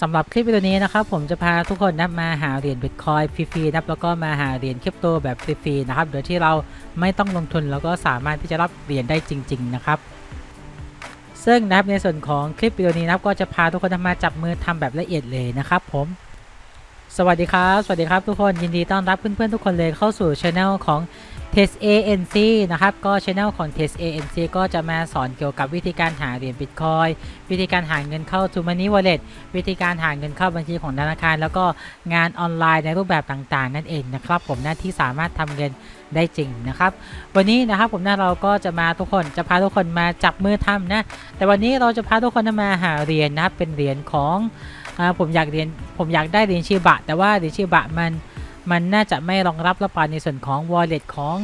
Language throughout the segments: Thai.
สำหรับคลิปวิดีโอนี้นะครับผมจะพาทุกคนนะมาหาเหรียญบิตคอยฟรีๆนะครับแล้วก็มาหาเหรียญคริปโตแบบฟรีๆนะครับโดยที่เราไม่ต้องลงทุนแล้วก็สามารถที่จะรับเหรียญได้จริง ๆ นะครับ ซึ่งนะครับในส่วนของคลิปวิดีโอนี้นะครับก็จะพาทุกคนมาจับมือทำแบบละเอียดเลยนะครับผม สวัสดีครับ สวัสดีครับทุกคนยินดีต้อนรับเพื่อนๆทุกคนเลยเข้าสู่ช anel ของ Test ANC นะครับ ก็ช anel ของ Test ANC ก็จะมาสอนเกี่ยวกับวิธีการหาเหรียญ Bitcoin วิธีการหาเงินเข้า To Money Wallet วิธีการหาเงินเข้าบัญชีของธนาคาร แล้วก็งานออนไลน์ในรูปแบบต่างๆ นั่นเองนะครับผมนะที่สามารถทำเงินได้จริงนะครับ วันนี้นะครับผมนะเราก็จะมาทุกคนจะพาทุกคนมาจับมือทำนะ แต่วันนี้เราจะพาทุกคนมาหาเหรียญนะครับเป็นเหรียญของอผมอยากเรียนผมอยากได้เหรียญชิบะ แต่ว่าเหรียญชิบะมัน มันน่าจะไม่รองรับรับปานในส่วนของ wallet ของ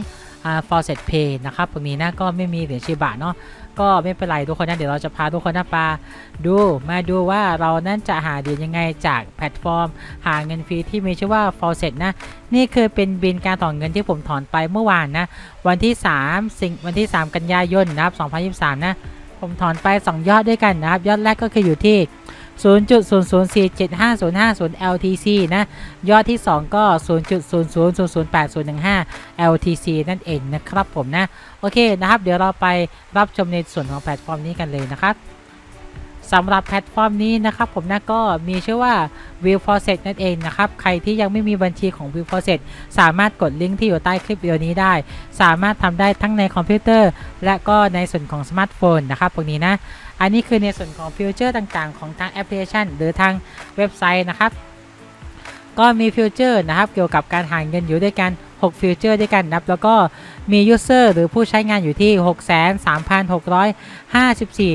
อ่า faucet pay นะครับตรงนี้นะก็ไม่มีเหรียญชิบะเนาะก็ไม่เป็นไรทุกคนนะเดี๋ยวเราจะพาทุกคนนะปาดูมาดูว่าเรานั่นจะหาเหรียญยังไงจากแพลตฟอร์ม หาเงินฟรีที่มีชื่อว่า faucet นะ นี่คือเป็นบินการถอนเงินที่ผมถอนไปเมื่อวานนะ วันที่3สิงวันที่ 3 กันยายนนะครับ2023 นะ ผมถอนไป 2 ยอดด้วยกันนะครับ ยอดแรกก็คืออยู่ที่ 0.00475050 LTC นะ ยอดที่ 2 ก็0.00008015 LTC นั่นเองนะครับผมนะ โอเคนะครับ เดี๋ยวเราไปรับชมในส่วนของแพลตฟอร์มนี้กันเลยนะครับ สำหรับแพลตฟอร์มนี้นะครับผมนะก็มีชื่อว่า v i e w f o r c e t นั่นเองนะครับ ใครที่ยังไม่มีบัญชีของ v i e w f o r c e t สามารถกดลิงก์ที่อยู่ใต้คลิปวิดีโอนี้ได้ สามารถทำได้ทั้งในคอมพิวเตอร์ และก็ในส่วนของสมาร์ทโฟนนะครับพวกนี้นะ อันนี้คือในส่วนของฟิวเจอร์ต่างๆ ของทางแอปพลิเคชัน หรือทางเว็บไซต์นะครับ ก็มีฟิวเจอร์นะครับเกี่ยวกับการหาเงินอยู่ด้วยกัน 6 ฟิวเจอร์ด้วยกันนะครับ แล้วก็มียูเซอร์หรือผู้ใช้งานอยู่ที่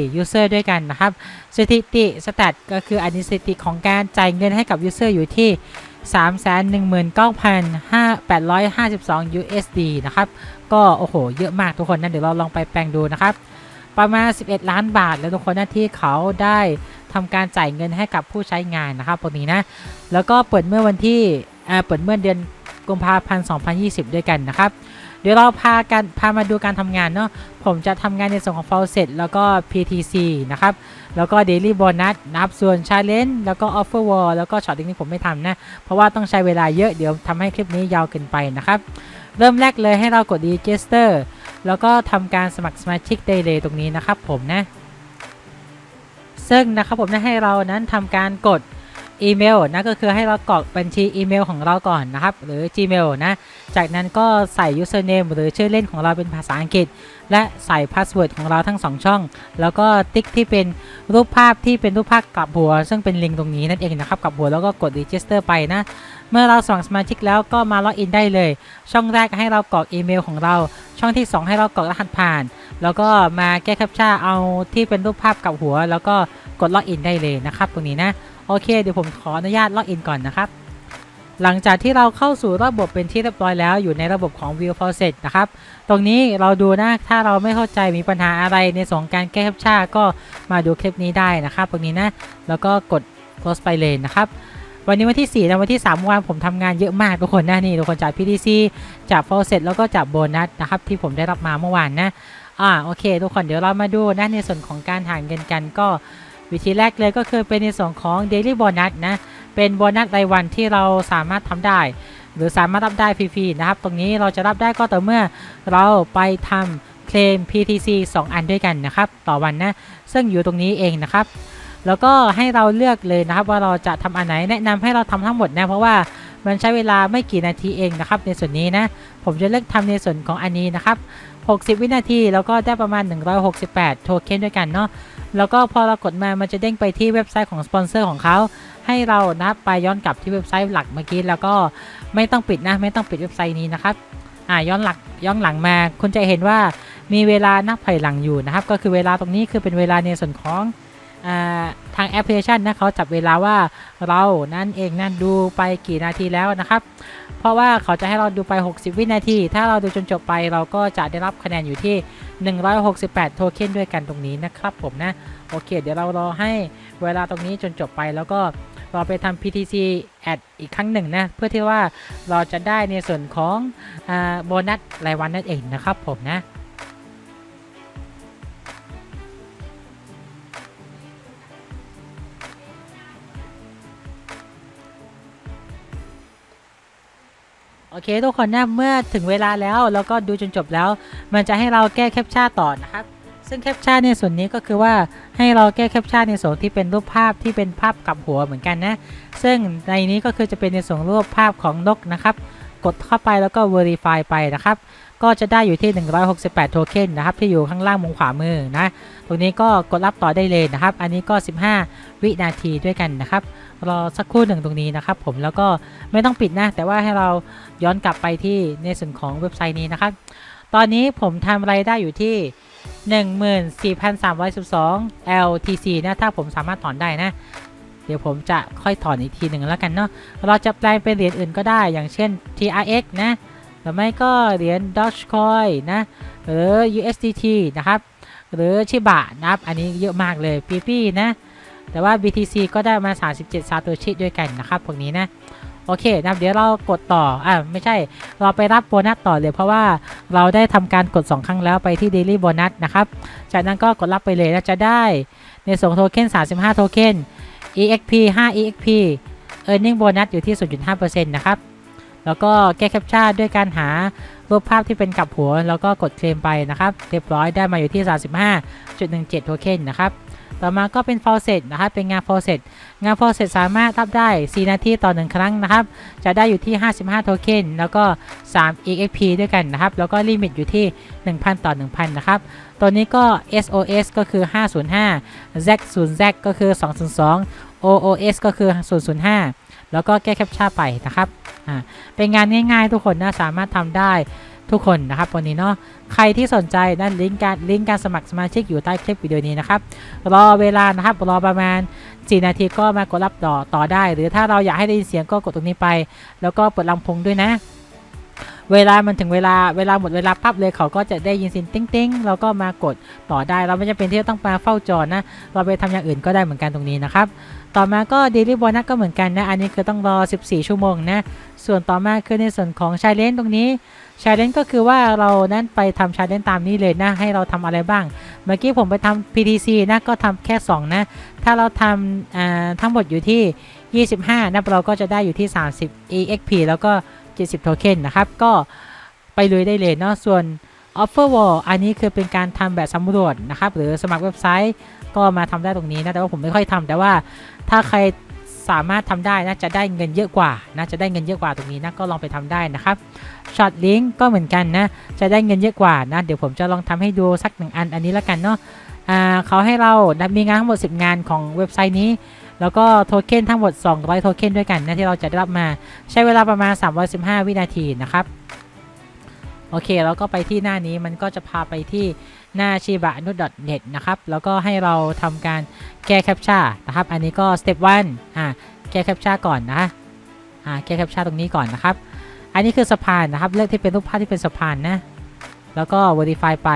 63,654 ยูเซอร์ด้วยกันนะครับ สถิติสแตทก็คืออันนี้สถิติของการจ่ายเงินให้กับยูเซอร์อยู่ที่ 319,852 USD นะครับ ก็โอ้โห เยอะมากทุกคนนะเดี๋ยวเราลองไปแปลงดูนะครับ ประมาณ 11 ล้านบาทแล้วทุกคนนะที่เขาได้ทำการจ่ายเงินให้กับผู้ใช้งานนะครับตรงนี้นะ แล้วก็เปิดเมื่อวันที่อ่าเปิดเมื่อเดือน กุมภาพันธ์ 2020 ด้วยกันนะครับ เดี๋ยวเราพากันพามาดูการทำงานเนาะ ผมจะทำงานในส่วนของ f a u c e t แล้วก็ PTC นะครับ แล้วก็ Daily Bonus นะครับ ส่วน Challenge แล้วก็ Offer Wall แล้วก็ Short นี้ผมไม่ทำนะ เพราะว่าต้องใช้เวลาเยอะเดี๋ยวทำให้คลิปนี้ยาวเกินไปนะครับ เริ่มแรกเลยให้เรากด Register แล้วก็ทำการสมัครสมาชิกได้เลยตรงนี้นะครับผมนะซึ่งนะครับผมนะให้เรานั้นทำการกด อีเมลนะก็คือให้เรากรอกบัญชีอีเมลของเราก่อนนะครับ หรือ Gmail นะจากนั้นก็ใส่ username หรือชื่อเล่นของเราเป็นภาษาอังกฤษ และใส่พาสเวิร์ดของเราทั้ง 2 ช่อง แล้วก็ติ๊กที่เป็นรูปภาพที่เป็นรูปภาพกลับหัว ซึ่งเป็นลิงก์ตรงนี้นั่นเองนะครับกลับหัวแล้วก็กด register ไปนะเมื่อเราสมัครสมาชิกแล้วก็มาล็อกอินได้เลย ช่องแรกให้เรากรอกอีเมลของเรา ช่องที่ 2 ให้เรากรอกรหัสผ่าน แล้วก็มาแก้แคปชั่นเอาที่เป็นรูปภาพกับหัว แล้วก็กดล็อกอินได้เลยนะครับ ตรงนี้นะ โอเค เดี๋ยวผมขออนุญาตล็อกอินก่อนนะครับ หลังจากที่เราเข้าสู่ระบบเป็นที่เรียบร้อยแล้วอยู่ในระบบของ View Faucet นะครับ ตรงนี้เราดูนะ ถ้าเราไม่เข้าใจมีปัญหาอะไรในส่วนของการแก้แคปชั่นก็มาดูคลิปนี้ได้นะครับ ตรงนี้นะ แล้วก็กด close ไปเลยนะครับวันนี้วันที่4นะวันที่ 3 วันผมทำงานเยอะมากทุกคนนะนี่ทุกคนจาก PTC จาก Faucet แล้วก็จากโบนัสนะครับที่ผมได้รับมาเมื่อวานนะอ่าโอเค ทุกคนเดี๋ยวเรามาดูนะในส่วนของการหาเงินกันก็ วิธีแรกเลยก็คือเป็นในส่วนของ Daily Bonus นะ เป็นโบนัสรายวันที่เราสามารถทำได้ หรือสามารถรับได้ฟรีๆนะครับ ตรงนี้เราจะรับได้ก็ต่อเมื่อเราไปทำเคลม PTC 2 อันด้วยกันนะครับ ต่อวันนะ ซึ่งอยู่ตรงนี้เองนะครับ แล้วก็ให้เราเลือกเลยนะครับว่าเราจะทำอันไหนแนะนำให้เราทำทั้งหมดนะเพราะว่ามันใช้เวลาไม่กี่นาทีเองนะครับ ในส่วนนี้นะ ผมจะเลือกทำในส่วนของอันนี้นะครับ 60 วินาทีแล้วก็ได้ประมาณ 168 โทเค็นด้วยกันเนาะ แล้วก็พอเรากดมามันจะเด้งไปที่เว็บไซต์ของสปอนเซอร์ของเขาให้เรานะไปย้อนกลับที่เว็บไซต์หลักเมื่อกี้แล้วก็ไม่ต้องปิดนะไม่ต้องปิดเว็บไซต์นี้นะครับอ่าย้อนหลักย้อนหลังมาคุณจะเห็นว่ามีเวลานับถอยหลังอยู่นะครับ ก็คือเวลาตรงนี้คือเป็นเวลาในส่วนของ ทางแอปพลิเคชันนะเขาจับเวลาว่าเรานั่นเองนั่นดูไปกี่นาทีแล้วนะครับ เพราะว่าเขาจะให้เราดูไป 60 วินาที ถ้าเราดูจนจบไปเราก็จะได้รับคะแนนอยู่ที่ 168 โทเค็นด้วยกันตรงนี้นะครับผมนะ โอเค เดี๋ยวเรารอให้เวลาตรงนี้จนจบไปแล้วก็เราไปทำ PTC add อีกครั้งหนึ่งนะ เพื่อที่ว่าเราจะได้ในส่วนของอโบนัสรายวันนั่นเองนะครับผมนะ เคทุกคนนะเมื่อถึงเวลาแล้วแล้วก็ดูจนจบแล้ว มันจะให้เราแก้แคปชั่นต่อนะครับ ซึ่งแคปชั่นในส่วนนี้ก็คือว่าให้เราแก้แคปชั่นในส่วนที่เป็นรูปภาพที่เป็นภาพกับหัวเหมือนกันนะ ซึ่งในนี้ก็คือจะเป็นในส่วนรูปภาพของนกนะครับ กดเข้าไปแล้วก็ verify ไปนะครับ ก็จะได้อยู่ที่ 168 โทเค็นนะครับที่อยู่ข้างล่างมุมขวามือนะตรงนี้ก็กดรับต่อได้เลยนะครับ อันนี้ก็ 15 วินาทีด้วยกันนะครับรอสักครู่หนึ่งตรงนี้นะครับ ผมแล้วก็ไม่ต้องปิดนะ แต่ว่าให้เราย้อนกลับไปที่ในส่วนของเว็บไซต์นี้นะครับ ตอนนี้ผมทำไรายได้อยู่ที่14,312 LTC นะถ้าผมสามารถถอนได้นะ เดี๋ยวผมจะค่อยถอนอีกทีหนึ่งแล้วกันเนาะเราจะแปลงเป็นเหรียญอื่นก็ได้อย่างเช่น TRX นะ หรือไม่ก็เหรียญ Dogecoin นะ หรือ USDT นะครับ หรือชิบะนะครับ อันนี้เยอะมากเลยปีปีนะ แต่ว่า BTC ก็ได้มา 37 ซาโตชิด้วยกันนะครับ พวกนี้นะ โอเคนะเดี๋ยวเรากดต่อ อ่าไม่ใช่ เราไปรับโบนัสต่อเลยเพราะว่าเราได้ทำการกด 2 ครั้งแล้วไปที่ Daily Bonus นะครับ จากนั้นก็กดรับไปเลยแล้วจะได้ในส่วนโทเค็น 35 โทเค็น EXP 5 EXP Earning Bonus อยู่ที่ 0.5%นะครับ แล้วก็แก้แคปชั่นด้วยการหารูปภาพที่เป็นกลับหัว แล้วก็กดเคลมไปนะครับเรียบร้อยได้มาอยู่ที่ 35.17 โทเค็นนะครับต่อมาก็เป็น f a u c e t นะครับ เป็นงาน f a u c e t งาน f a u c e t สามารถรับได้ 4 นาทีต่อ 1 ครั้งนะครับ จะได้อยู่ที่ 55 โทเค็น แล้วก็ 3 EXP ด้วยกันนะครับ แล้วก็ลิมิตอยู่ที่ 1,000 ต่อ 1,000 นะครับ ตัวนี้ก็ SOS ก็คือ 505 Z 0 Z ก็คือ 202 OOS ก็คือ 005 แล้วก็แก้แคปชั่นไปนะครับอ่าเป็นงานง่ายๆ ทุกคนนะสามารถทำได้ทุกคนนะครับวันนี้เนาะใครที่สนใจนั่นลิงก์การลิงก์การสมัครสมาชิกอยู่ใต้คลิปวิดีโอนี้นะครับรอเวลานะครับรอประมาณ 4 นาทีก็มากดรับต่อต่อได้ หรือถ้าเราอยากให้ได้ยินเสียงก็กดตรงนี้ไป แล้วก็เปิดลำโพงด้วยนะ เวลามันถึงเวลาเวลาหมดเวลาปั๊บเลยเขาก็จะได้ยินเสียงติ้งติ้งๆแล้วก็มากดต่อได้ เราไม่จำเป็นที่จะต้องมาเฝ้าจอนะ เราไปทำอย่างอื่นก็ได้เหมือนกันตรงนี้นะครับ ต่อมาก็ Daily Bonus ก็เหมือนกันนะ อันนี้คือต้องรอ 14 ชั่วโมงนะ ส่วนต่อมาคือในส่วนของชาเลนจ์ตรงนี้ชาเลนจ์ก็คือว่าเรานั้นไปทำชาเลนจ์ตามนี้เลยนะ ให้เราทำอะไรบ้าง เมื่อกี้ผมไปทำ PTC นะ ก็ทำแค่ 2 นะ ถ้าเราทำทั้งหมดอยู่ที่ 25 นะ เราก็จะได้อยู่ที่ 30 EXP แล้วก็ 70 โทเค็นนะครับ ก็ไปเลยได้เลยเนาะ ส่วน Offer Wall อันนี้คือเป็นการทำแบบสำรวจนะครับ หรือสมัครเว็บไซต์ ก็มาทำได้ตรงนี้นะแต่ว่าผมไม่ค่อยทำแต่ว่าถ้าใครสามารถทำได้นะจะได้เงินเยอะกว่านะจะได้เงินเยอะกว่าตรงนี้นะก็ลองไปทำได้นะครับช็อตลิงก์ก็เหมือนกันนะจะได้เงินเยอะกว่านะเดี๋ยวผมจะลองทำให้ดูสักหนึ่งอันอันนี้แล้วกันเนาะอ่าเขาให้เรามีงานทั้งหมด 10 งานของเว็บไซต์นี้ แล้วก็โทเค็นทั้งหมด 200 โทเค็นด้วยกันนะที่เราจะได้รับมาใช้เวลาประมาณ 315 วินาทีนะครับ โอเคแล้วก็ไปที่หน้านี้มันก็จะพาไปที่หน้า shiba inu net นะครับ แล้วก็ให้เราทำการแก้แคปชั่นนะครับ อันนี้ก็ step 1อ่าแก้แคปชั่นก่อนนะอ่าแก้แคปชั่นตรงนี้ก่อนนะครับ อันนี้คือสะพานนะครับ เลือกที่เป็นรูปภาพที่เป็นสะพานนะ แล้วก็ verify ไป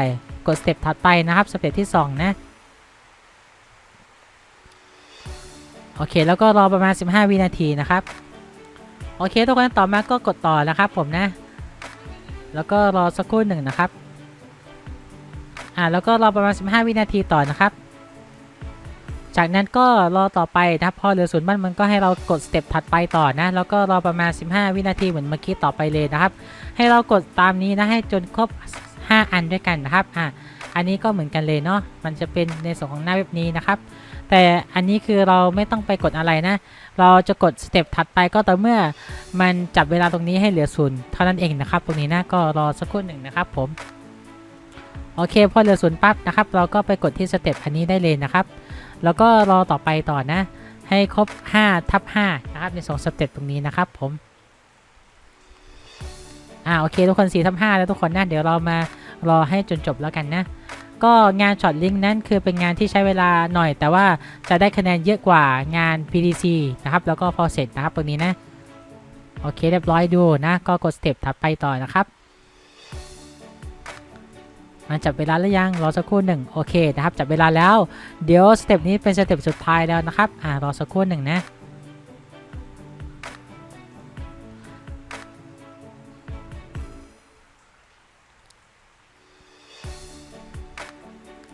กด step ถัดไปนะครับสเต็ปที่ 2 นะโอเค แล้วก็รอประมาณ 15 วินาทีนะครับ โอเค ทุกคนต่อมาก็กดต่อนะครับผมนะ แล้วก็รอสักครู่หนึ่งนะครับ อ่าแล้วก็รอประมาณ 15 วินาทีต่อนะครับ จากนั้นก็รอต่อไปนะครับพอเหลือศูนย์บ้านมันก็ให้เรากดสเต็ปถัดไปต่อนะ แล้วก็รอประมาณ 15 วินาทีเหมือนเมื่อกี้ต่อไปเลยนะครับ ให้เรากดตามนี้นะให้จนครบ 5 อันด้วยกันนะครับอ่าอันนี้ก็เหมือนกันเลยเนาะมันจะเป็นในส่วนของหน้าเว็บนี้นะครับ แต่อันนี้คือเราไม่ต้องไปกดอะไรนะ เราจะกดสเต็ปถัดไปก็ต่อเมื่อมันจับเวลาตรงนี้ให้เหลือศูนย์เท่านั้นเองนะครับ ตรงนี้นะก็รอสักครู่หนึ่งนะครับผมโอเคพอเหลือศูนย์ปั๊บนะครับเราก็ไปกดที่สเต็ปอันนี้ได้เลยนะครับ แล้วก็รอต่อไปต่อนะ ให้ครบ5ทับ5นะครับในสองสเต็ปตรงนี้นะครับผม อ่าโอเคทุกคน4ทับ5แล้วทุกคนนะเดี๋ยวเรามารอให้จนจบแล้วกันนะ ก็งานช็อตลิงนั้นคือเป็นงานที่ใช้เวลาหน่อย แต่ว่าจะได้คะแนนเยอะกว่างาน PDC นะครับ แล้วก็ Process นะครับตรงนี้นะ โอเคเรียบร้อยดูนะ ก็กดสเต็ปถัดไปต่อนะครับมันจับเวลาหรือยังรอสักครู่หนึ่งโอเคนะครับจับเวลาแล้ว เดี๋ยวสเต็ปนี้เป็นสเต็ปสุดท้ายแล้วนะครับอ่ารอสักครู่หนึ่งนะ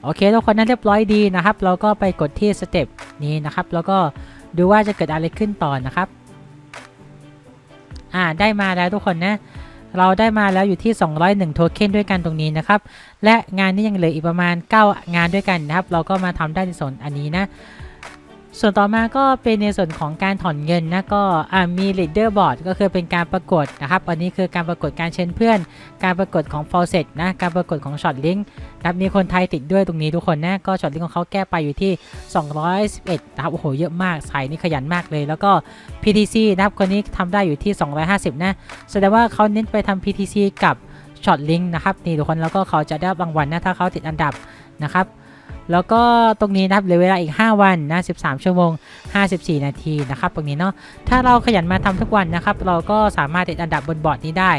โอเคทุกคนนั้นเรียบร้อยดีนะครับ เราก็ไปกดที่สเต็ปนี้นะครับ แล้วก็ดูว่าจะเกิดอะไรขึ้นต่อนะครับ อ่าได้มาแล้วทุกคนนะ เราได้มาแล้วอยู่ที่ 201 โทเค็นด้วยกันตรงนี้นะครับ และงานนี้ยังเหลืออีกประมาณ 9 งานด้วยกันนะครับ เราก็มาทำได้ในส่วนอันนี้นะ ส่วนต่อมาก็เป็นในส่วนของการถอนเงินนะก็มี leader board ก็คือเป็นการประกวดนะครับอันนี้คือการประกวดการเชิญเพื่อน การประกวดของ f a w c e t นะการประกวดของ Short Link นะครับมีคนไทยติดด้วยตรงนี้ทุกคนนะก็ Short Link ของเขาแก้ไปอยู่ที่ 211นะครับโอ้โหเยอะมากสายนี่ขยันมากเลย แล้วก็ PTC นะครับคนนี้ทำได้อยู่ที่ 250 นะแสดงว่าเขาเน้นไปทำ PTC กับ Short Link นะครับนี่ทุกคนแล้วก็เขาจะได้รางวัลนะถ้าเขาติดอันดับนะครับ แล้วก็ตรงนี้นะครับเหลือเวลาอีก 5 วันนะ 13 ชั่วโมง 54 นาทีนะครับตรงนี้เนาะ ถ้าเราขยันมาทำทุกวันนะครับ เราก็สามารถติดอันดับบนบอร์ดนี้ได้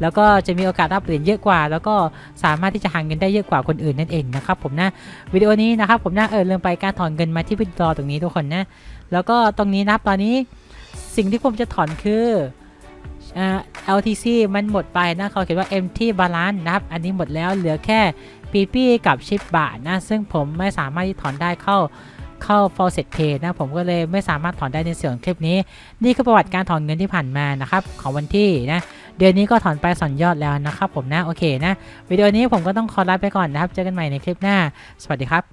แล้วก็จะมีโอกาสรับเหรียญเยอะกว่า แล้วก็สามารถที่จะหาเงินได้เยอะกว่าคนอื่นนั่นเองนะครับผมนะ วิดีโอนี้นะครับผมนะเออลืมไปการถอนเงินมาที่วิดรอตรงนี้ทุกคนนะ แล้วก็ตรงนี้นะครับตอนนี้สิ่งที่ผมจะถอนคืออ่า LTC มันหมดไปนะเขาเขียนว่า empty balance นะครับ อันนี้หมดแล้วเหลือแค่ ปีปี้กับชิปบาทนะซึ่งผมไม่สามารถที่ถอนได้เข้าเข้า f a w c e t Pay นะผมก็เลยไม่สามารถถอนได้ในส่วนของคลิปนี้ นี่คือประวัติการถอนเงินที่ผ่านมานะครับของวันที่นะเดือนนี้ก็ถอนไปสอนยอดแล้วนะครับผมนะโอเคนะวิดีโอนี้ผมก็ต้องขอลาไปก่อนนะครับเจอกันใหม่ในคลิปหน้า สวัสดีครับ